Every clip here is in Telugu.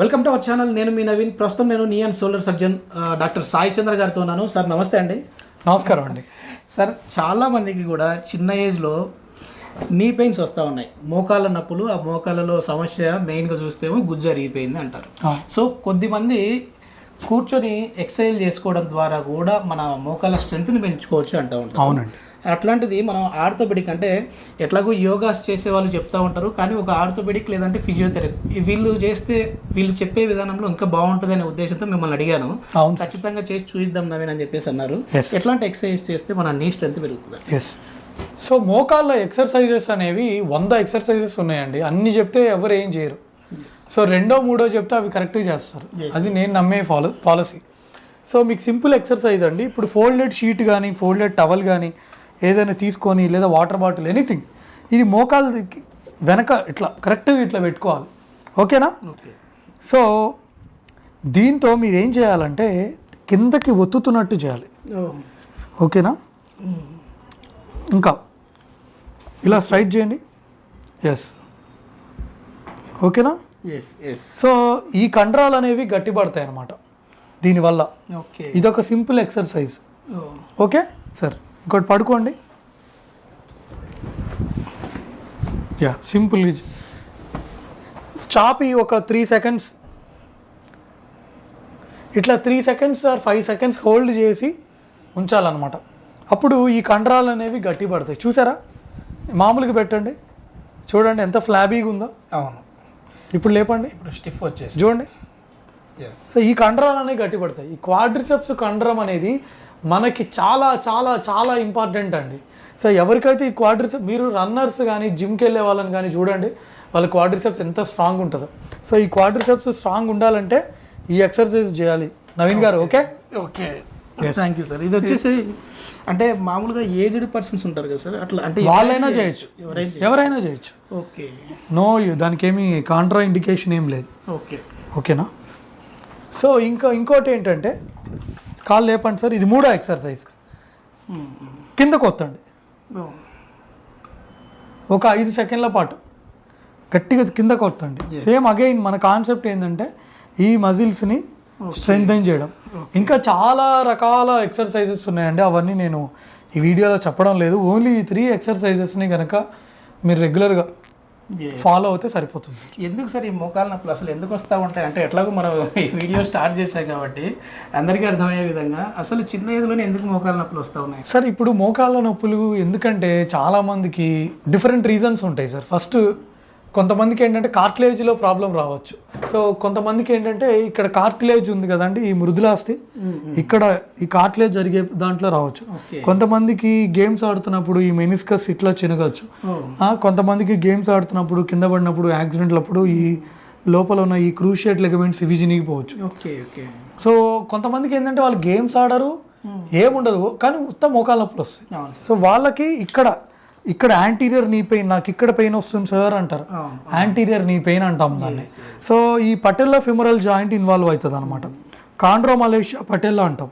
వెల్కమ్ టు అవర్ ఛానల్ నేను మీ నవీన్. ప్రస్తుతం నేను knee and shoulder surgeon doctor Sai Chandra గారితో ఉన్నాను. సార్ నమస్తే అండి. నమస్కారం అండి. సార్ చాలా మందికి కూడా చిన్న ఏజ్లో నీ పెయిన్స్ వస్తూ ఉన్నాయి. మోకాళ్ళ నొప్పులు ఆ మోకాళ్ళలో సమస్య మెయిన్గా చూస్తేమో గుజ్జు అరిగిపోయింది అంటారు. సో కొద్దిమంది కూర్చొని ఎక్సర్సైజ్ చేసుకోవడం ద్వారా కూడా మన మోకాళ్ళ స్ట్రెంగ్త్ని పెంచుకోవచ్చు అంటూ ఉంటారు. అవునండి. అట్లాంటిది మనం ఆర్థోపెడిక్ అంటే ఎట్లాగో యోగాస్ చేసే వాళ్ళు చెప్తా ఉంటారు కానీ ఒక ఆర్థోపెడిక్ లేదంటే ఫిజియోథెరపీ. వీళ్ళు చేస్తే వీళ్ళు చెప్పే విధానంలో ఇంకా బాగుంటుంది అనే ఉద్దేశంతో మిమ్మల్ని అడిగాను. ఖచ్చితంగా చేసి చూద్దాం నవీన్ అని చెప్పేసి అన్నారు. ఎట్లాంటి ఎక్సర్సైజ్ చేస్తే మన నీ స్ట్రెంత్ పెరుగుతుంది? ఎస్ సో మోకాళ్ళ ఎక్సర్సైజెస్ అనేవి వంద ఎక్సర్సైజెస్ ఉన్నాయండి. అన్ని చెప్తే ఎవరు ఏం చేయరు. సో రెండో మూడో చెప్తే అవి కరెక్ట్గా చేస్తారు. అది నేను నమ్మే ఫాలో పాలసీ. సో మీకు సింపుల్ ఎక్సర్సైజ్ అండి. ఇప్పుడు ఫోల్డెడ్ షీట్ కానీ ఫోల్డెడ్ టవల్ కానీ ఏదైనా తీసుకొని లేదా వాటర్ బాటిల్ ఎనీథింగ్. ఇది మోకాళ్ళకి వెనక ఇట్లా కరెక్ట్గా ఇట్లా పెట్టుకోవాలి. ఓకేనా? ఓకే. సో దీంతో మీరు ఏం చేయాలంటే కిందకి ఒత్తుతున్నట్టు చేయాలి. ఓకేనా? ఇంకా. ఇలా స్ట్రైట్ చేయండి. ఎస్ ఓకేనా? సో ఈ కండరాలు అనేవి గట్టిపడతాయి అన్నమాట దీనివల్ల ఇదొక సింపుల్ ఎక్సర్సైజ్. ఓకే? సార్ ఇంకోటి పడుకోండి. యా సింపుల్ చాపి ఒక త్రీ సెకండ్స్. ఇట్లా three seconds or five seconds hold చేసి ఉంచాలన్నమాట. అప్పుడు ఈ కండరాలు అనేవి గట్టి పడతాయి. చూసారా? మామూలుగా పెట్టండి. చూడండి ఎంత ఫ్లాబీగా ఉందో. అవును. ఇప్పుడు లేపండి. ఇప్పుడు స్టిఫ్ వచ్చేసి చూడండి. ఎస్ సో ఈ కండరాలు అనేవి గట్టి పడతాయి. ఈ క్వాడ్రిసెప్స్ కండరం అనేది మనకి చాలా చాలా చాలా ఇంపార్టెంట్ అండి. సో ఎవరికైతే ఈ క్వాడ్రిసెప్ మీరు రన్నర్స్ కానీ జిమ్కి వెళ్ళే వాళ్ళని కానీ చూడండి వాళ్ళ క్వాడ్రిసెప్స్ ఎంత స్ట్రాంగ్ ఉంటుందో. సో ఈ క్వాడ్రిసెప్స్ స్ట్రాంగ్ ఉండాలంటే ఈ ఎక్సర్సైజ్ చేయాలి. నవీన్ గారు okay okay thank you sir ఇది వచ్చేసి అంటే మామూలుగా ఏజ్డ్ పర్సన్స్ ఉంటారు కదా సార్ అట్లా అంటే వాళ్ళైనా చేయొచ్చు. ఎవరైనా చేయొచ్చు. ఓకే నో దానికి ఏమి కాంట్రా ఇండికేషన్ ఏం లేదు. ఓకే ఓకేనా సో ఇంకా ఇంకోటి ఏంటంటే కాళ్ళు లేపండి సార్ ఇది మూడో ఎక్సర్సైజ్. కింద కొత్తండి ఒక ఐదు సెకండ్ల పాటు గట్టిగా కింద కొట్టండి సేమ్ అగైన్ మన కాన్సెప్ట్ ఏంటంటే ఈ మజిల్స్ని స్ట్రెంగ్థెన్ చేయడం. ఇంకా చాలా రకాల ఎక్సర్సైజెస్ ఉన్నాయండి. అవన్నీ నేను ఈ వీడియోలో చెప్పడం లేదు. ఓన్లీ ఈ త్రీ ఎక్సర్సైజెస్ని కనుక మీరు రెగ్యులర్గా ఫాలో అవుతే సరిపోతుంది. ఎందుకు సార్ ఈ మోకాళ్ళ నొప్పులు అసలు ఎందుకు వస్తూ ఉంటాయి? అంటే ఎట్లాగో మనం ఈ వీడియో స్టార్ట్ చేసాం కాబట్టి అందరికీ అర్థమయ్యే విధంగా అసలు చిన్న ఏజ్లోనే ఎందుకు మోకాళ్ళ నొప్పులు వస్తూ ఉన్నాయి? సార్ ఇప్పుడు మోకాళ్ళ నొప్పులు ఎందుకంటే చాలా మందికి డిఫరెంట్ రీజన్స్ ఉంటాయి సార్. ఫస్ట్ కొంతమందికి ఏంటంటే కార్టిలేజ్లో ప్రాబ్లం రావచ్చు. సో కొంతమందికి ఏంటంటే ఇక్కడ కార్టిలేజ్ ఉంది కదండి ఈ మృదులాస్తి ఇక్కడ ఈ కార్టిలేజ్ జరిగే దాంట్లో రావచ్చు. కొంతమందికి గేమ్స్ ఆడుతున్నప్పుడు ఈ మెనిస్కస్ ఇట్లా చినగచ్చు. కొంతమందికి గేమ్స్ ఆడుతున్నప్పుడు కింద పడినప్పుడు యాక్సిడెంట్లప్పుడు ఈ లోపల ఉన్న ఈ క్రూషియేట్ లెగమెంట్స్ ఇవి చినిగిపోవచ్చు. సో కొంతమందికి ఏంటంటే వాళ్ళు గేమ్స్ ఆడరు ఏముండదు. కానీ ఉత్తమ మోకాళ్ళ నొప్పులు వస్తాయి. సో వాళ్ళకి ఇక్కడ ఇక్కడ యాంటీరియర్ నీ పెయిన్ నాకు ఇక్కడ పెయిన్ వస్తుంది సార్ అంటారు. యాంటీరియర్ నీ పెయిన్ అంటాం దాన్ని. సో ఈ పటెల్లా ఫిమరల్ జాయింట్ ఇన్వాల్వ్ అవుతుంది అనమాట కాండ్రోమలేషియా పటెల్లా అంటాం.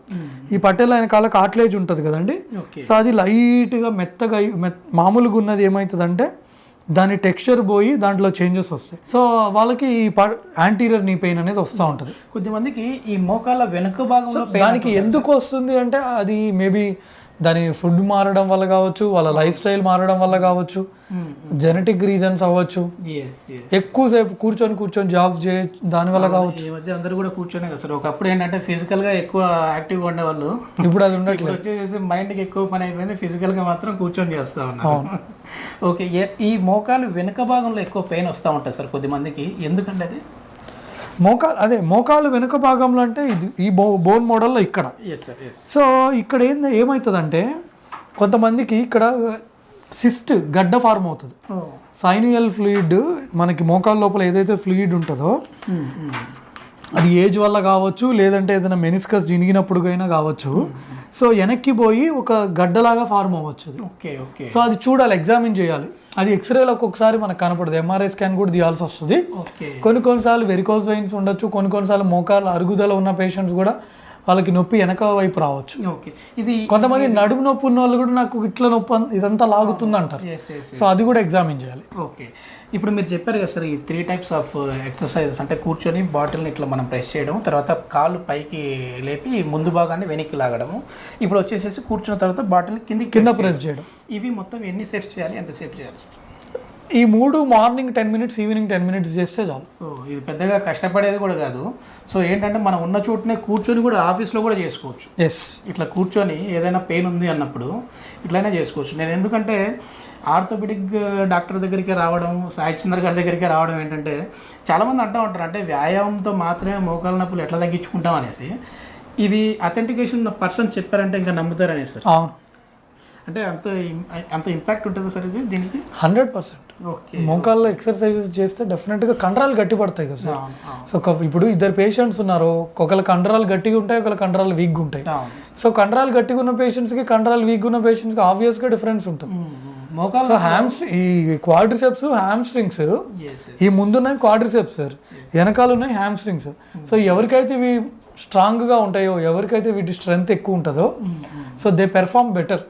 ఈ పటెల్లా వెనకాల కాట్లేజ్ ఉంటుంది కదండి? సో అది లైట్గా మెత్తగా మామూలుగా ఉన్నది ఏమవుతుందంటే దాని టెక్స్చర్ పోయి దాంట్లో చేంజెస్ వస్తాయి. సో వాళ్ళకి ఈ యాంటీరియర్ నీ పెయిన్ అనేది వస్తూ ఉంటుంది. కొద్దిమందికి ఈ మోకాళ్ళ వెనుక భాగంలో దానికి ఎందుకు వస్తుంది అంటే అది మేబీ దాని ఫుడ్ మారడం వల్ల కావచ్చు వాళ్ళ లైఫ్ స్టైల్ మారడం వల్ల కావచ్చు జెనెటిక్ రీజన్స్ అవ్వచ్చు. ఎక్కువసేపు కూర్చొని కూర్చొని జాబ్స్ చే దాని వల్ల కావచ్చు. ఈ మధ్య అందరూ కూడా కూర్చొనే కదా సార్. ఒకప్పుడు ఏంటంటే ఫిజికల్గా ఎక్కువ యాక్టివ్గా ఉండేవాళ్ళు. ఇప్పుడు అది ఉండట్లేదు. వచ్చేసి మైండ్కి ఎక్కువ పని అయిపోయింది ఫిజికల్గా మాత్రం కూర్చొని చేస్తా ఉన్నారు. ఓకే ఈ మోకాలు వెనుక భాగంలో ఎక్కువ పెయిన్ వస్తూ ఉంటుంది సార్ కొద్దిమందికి ఎందుకంటే అది? మోకాలు అదే మోకాలు వెనుక భాగంలో అంటే ఇది ఈ బో బోన్ మోడల్లో ఇక్కడ. సో ఇక్కడ ఏం ఏమవుతుందంటే కొంతమందికి ఇక్కడ సిస్ట్ గడ్డ ఫార్మ్ అవుతుంది. సైనియల్ ఫ్లూయిడ్ మనకి మోకాల లోపల ఏదైతే ఫ్లూయిడ్ ఉంటుందో అది ఏజ్ వల్ల కావచ్చు లేదంటే ఏదైనా మెనిస్కస్ జినిగినప్పుడు అయినా కావచ్చు. సో వెనక్కి పోయి ఒక గడ్డలాగా ఫార్మ్ అవ్వచ్చు ఓకే ఓకే. సో అది చూడాలి ఎగ్జామిన్ చేయాలి. అది ఎక్స్రేలో ఒక్కొక్కసారి మనకు కనపడదు. ఎంఆర్ఐ స్కాన్ కూడా తీయాల్సి వస్తుంది. కొన్ని కొన్నిసార్లు వెరికోస్ వెయిన్స్ ఉండొచ్చు కొన్ని కొన్నిసార్లు మోకాలు అరుగుదల ఉన్న పేషెంట్స్ కూడా వాళ్ళకి నొప్పి వెనక వైపు రావచ్చు. ఓకే. ఇది కొంతమంది నడుము నొప్పి ఉన్న వాళ్ళు కూడా నాకు ఇట్లా నొప్పి ఇదంతా లాగుతుంది అంటారు. సో అది కూడా ఎగ్జామిన్ చేయాలి. ఓకే. ఇప్పుడు మీరు చెప్పారు కదా సార్ ఈ త్రీ టైప్స్ ఆఫ్ ఎక్సర్సైజెస్ అంటే కూర్చొని బాటిల్ని ఇట్లా మనం ప్రెస్ చేయడం తర్వాత కాళ్ళు పైకి లేపి ముందు భాగాన్ని వెనక్కి లాగడము ఇప్పుడు వచ్చేసేసి కూర్చున్న తర్వాత బాటిల్ని కింద press ప్రెస్ చేయడం. ఇవి మొత్తం ఎన్ని సెట్స్ చేయాలి? ఎంతసేపు చేయాలి సార్? ఈ మూడు morning ten minutes evening ten minutes చేస్తే చాలు. ఇది పెద్దగా కష్టపడేది కూడా కాదు. సో ఏంటంటే మనం ఉన్న చోటనే కూర్చొని కూడా ఆఫీస్లో కూడా చేసుకోవచ్చు. ఎస్ ఇట్లా కూర్చొని ఏదైనా పెయిన్ ఉంది అన్నప్పుడు ఇట్లనే చేసుకోవచ్చు. నేను ఎందుకంటే ఆర్థోపెడిక్ డాక్టర్ దగ్గరికి రావడం సాయి చంద్ర గారి దగ్గరికి రావడం ఏంటంటే చాలామంది అంటూ ఉంటారు. అంటే వ్యాయామంతో మాత్రమే మోకాల నొప్పులు ఎట్లా తగ్గించుకుంటాం అనేసి. ఇది అథెంటికేషన్ పర్సన్ చెప్పారంటే ఇంకా నమ్ముతారు అనేసి సార్. అవును. అంటే అంత అంత ఇంపాక్ట్ ఉంటుంది సార్ ఇది దీనికి? Hundred percent. మోకాల్లో ఎక్సర్సైజెస్ చేస్తే డెఫినెట్గా కండరాలు గట్టి పడతాయి కదా సార్. సో ఇప్పుడు ఇద్దరు పేషెంట్స్ ఉన్నారు. ఒకళ్ళ కండరాలు గట్టిగా ఉంటాయి ఒకళ్ళ కండరాలు వీక్గా ఉంటాయి. సో కండరాలు గట్టిగా ఉన్న పేషెంట్స్కి కండరాలు వీక్గా ఉన్న పేషెంట్స్కి ఆబ్వియస్గా డిఫరెన్స్ ఉంటుంది. సో హ్యామ్స్ ఈ క్వాడ్రిసెప్స్ హ్యామ్స్ట్రింగ్స్ ఎస్ ఈ ముందున్నాయి క్వాడ్రిసెప్స్ సార్. వెనకాల ఉన్నాయి హ్యామ్స్ట్రింగ్స్ సో ఎవరికైతే ఇవి స్ట్రాంగ్గా ఉంటాయో ఎవరికైతే వీటి స్ట్రెంగ్త్ ఎక్కువ ఉంటుందో సో దే పెర్ఫార్మ్ బెటర్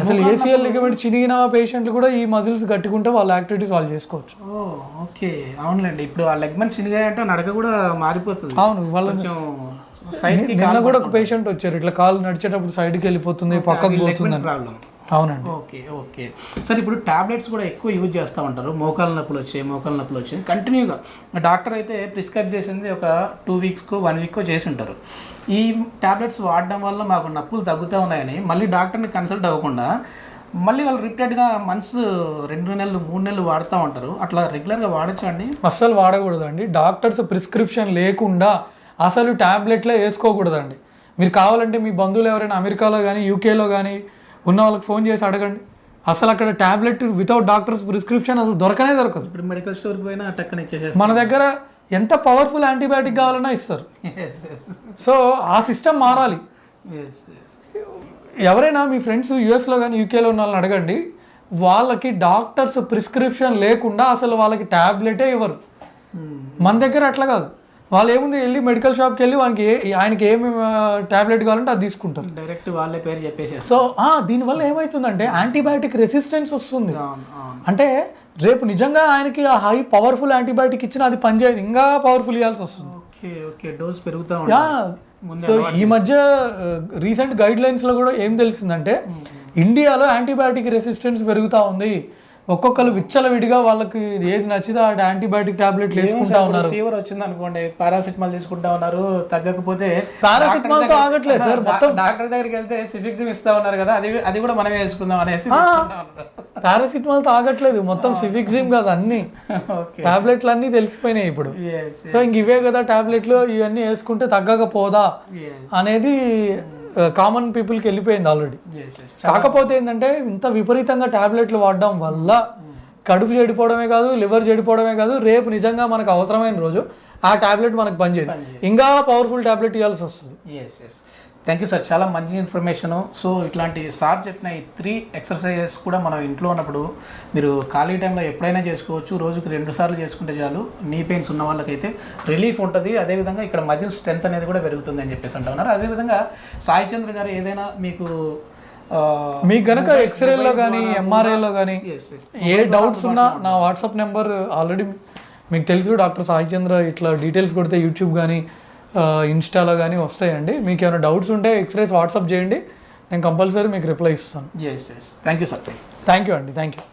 అసలు ఏసీఎల్ లిగమెంట్ చినిగిన పేషెంట్లు కూడా ఈ మజిల్స్ గట్టుకుంటే వాళ్ళ యాక్టివిటీస్ వాళ్ళు చేసుకోవచ్చు. ఓకే అవునులేండి. ఇప్పుడు ఆ లెగ్మెంట్ చిన్నగా అంటే నడక కూడా మారిపోతుంది. అవును వాళ్ళ కొంచెం సైడ్ నిన్న కూడా ఒక పేషెంట్ వచ్చారు. ఇట్లా కాలు నడిచేటప్పుడు సైడ్కి వెళ్ళిపోతుంది పక్కకు పోతుంది ప్రాబ్లం అవునండి. Okay okay. సార్ ఇప్పుడు టాబ్లెట్స్ కూడా ఎక్కువ యూజ్ చేస్తూ ఉంటారు. మోకాల నొప్పులు వచ్చాయి మోకాల నొప్పులు వచ్చాయి. కంటిన్యూగా డాక్టర్ అయితే ప్రిస్క్రైబ్ చేసింది ఒక టూ వీక్స్కో వన్ వీక్కో చేసి ఉంటారు. ఈ టాబ్లెట్స్ వాడడం వల్ల మాకు నొప్పులు తగ్గుతూ ఉన్నాయని మళ్ళీ డాక్టర్ని కన్సల్ట్ అవ్వకుండా మళ్ళీ వాళ్ళు రిపీటెడ్గా మంత్స్ రెండు నెలలు మూడు నెలలు వాడుతూ ఉంటారు. అట్లా రెగ్యులర్గా వాడచ్చా అండి? అస్సలు వాడకూడదండి. డాక్టర్స్ ప్రిస్క్రిప్షన్ లేకుండా అసలు ట్యాబ్లెట్లే వేసుకోకూడదండి. మీరు కావాలంటే మీ బంధువులు ఎవరైనా అమెరికాలో కానీ యూకేలో కానీ ఉన్న వాళ్ళకి ఫోన్ చేసి అడగండి. అసలు అక్కడ ట్యాబ్లెట్ వితౌట్ డాక్టర్స్ ప్రిస్క్రిప్షన్ అసలు దొరకనే దొరకదు. ఇప్పుడు మెడికల్ స్టోర్కి పోయినా టక్కన ఇచ్చేసేస్తాం మన దగ్గర ఎంత పవర్ఫుల్ యాంటీబయాటిక్ కావాలన్నా ఇస్తారు. సో ఆ సిస్టమ్ మారాలి. ఎవరైనా మీ ఫ్రెండ్స్ యూఎస్లో కానీ యూకేలో ఉన్న వాళ్ళని అడగండి. వాళ్ళకి డాక్టర్స్ ప్రిస్క్రిప్షన్ లేకుండా అసలు వాళ్ళకి ట్యాబ్లెటే ఇవ్వరు. మన దగ్గర అట్లా కాదు. వాళ్ళు ఏముంది వెళ్ళి మెడికల్ షాప్కి వెళ్ళి వానికి ఆయనకి ఏమి ట్యాబ్లెట్ కావాలంటే అది తీసుకుంటారు. డైరెక్ట్ వాళ్ళే పేరు చెప్పేసేస్తాం సో దీనివల్ల ఏమవుతుందంటే యాంటీబయాటిక్ రెసిస్టెన్స్ వస్తుంది. అంటే రేపు నిజంగా ఆయనకి ఆ హై పవర్ఫుల్ యాంటీబయాటిక్ ఇచ్చినా అది పనిచేయదు. ఇంకా పవర్ఫుల్ ఇవ్వాల్సి వస్తుంది. ఓకే ఓకే డోస్ పెరుగుతూ సో ఈ మధ్య రీసెంట్ గైడ్ లైన్స్లో కూడా ఏం తెలిసిందంటే ఇండియాలో యాంటీబయాటిక్ రెసిస్టెన్స్ పెరుగుతా ఉంది. ఒక్కొక్కరు విచ్చలవిడిగా వాళ్ళకి ఏది నచ్చితే ఆ యాంటీబయాటిక్ టాబ్లెట్లు వేసుకుంటా ఉన్నారు. ఫీవర్ వచ్చింది అనుకోండి పారాసిటమాల్ తీసుకుంటా ఉన్నారు తగ్గకపోతే Paracetamol తో ఆగట్లేదు సార్, మొత్తం- డాక్టర్ దగ్గరికి వెళ్తే సిఫిక్సిమ్ ఇస్తా ఉన్నారు కదా అది అది కూడా మనమే వేసుకుందాం అనేసి పారాసిటమాల్తో ఆగట్లేదు మొత్తం సిఫిక్సిమ్ కాదు అన్ని. టాబ్లెట్లు అన్ని తెలిసిపోయినాయి ఇప్పుడు. సో ఇంక ఇవే కదా టాబ్లెట్లు ఇవన్నీ వేసుకుంటే తగ్గకపోదా అనేది కామన్ పీపుల్కి వెళ్ళిపోయింది ఆల్రెడీ కాకపోతే ఏంటంటే ఇంత విపరీతంగా టాబ్లెట్లు వాడడం వల్ల కడుపు చెడిపోవడమే కాదు లివర్ చెడిపోవడమే కాదు రేపు నిజంగా మనకు అవసరమైన రోజు ఆ టాబ్లెట్ మనకు పనిచేయదు. ఇంకా పవర్ఫుల్ టాబ్లెట్ ఇవ్వాల్సి వస్తుంది. థ్యాంక్ యూ సార్ చాలా మంచి ఇన్ఫర్మేషన్ సో ఇట్లాంటి సార్ చెప్పిన ఈ త్రీ ఎక్సర్సైజెస్ కూడా మనం ఇంట్లో ఉన్నప్పుడు మీరు ఖాళీ టైంలో ఎప్పుడైనా చేసుకోవచ్చు. రోజుకి రెండు సార్లు చేసుకుంటే చాలు. నీ పెయిన్స్ ఉన్న వాళ్ళకైతే రిలీఫ్ ఉంటుంది. అదేవిధంగా ఇక్కడ మజిల్ స్ట్రెంత్ అనేది కూడా పెరుగుతుంది అని చెప్పేసి అంటా ఉన్నారు. అదేవిధంగా సాయి చంద్ర గారు ఏదైనా మీకు మీకు గనక ఎక్స్రేలో కానీ ఎంఆర్ఐలో కానీ. ఏ డౌట్స్ ఉన్నా నా వాట్సాప్ నెంబర్ ఆల్రెడీ మీకు తెలుసు. డాక్టర్ సాయి చంద్ర ఇట్లా డీటెయిల్స్ కొడితే యూట్యూబ్ కానీ ఇన్స్టాలో కానీ వస్తాయండి. మీకు ఏమైనా డౌట్స్ ఉంటే ఎక్స్రేస్ వాట్సాప్ చేయండి. నేను కంపల్సరీ మీకు రిప్లై ఇస్తాను. Yes yes thank you sir thank you అండి. Thank you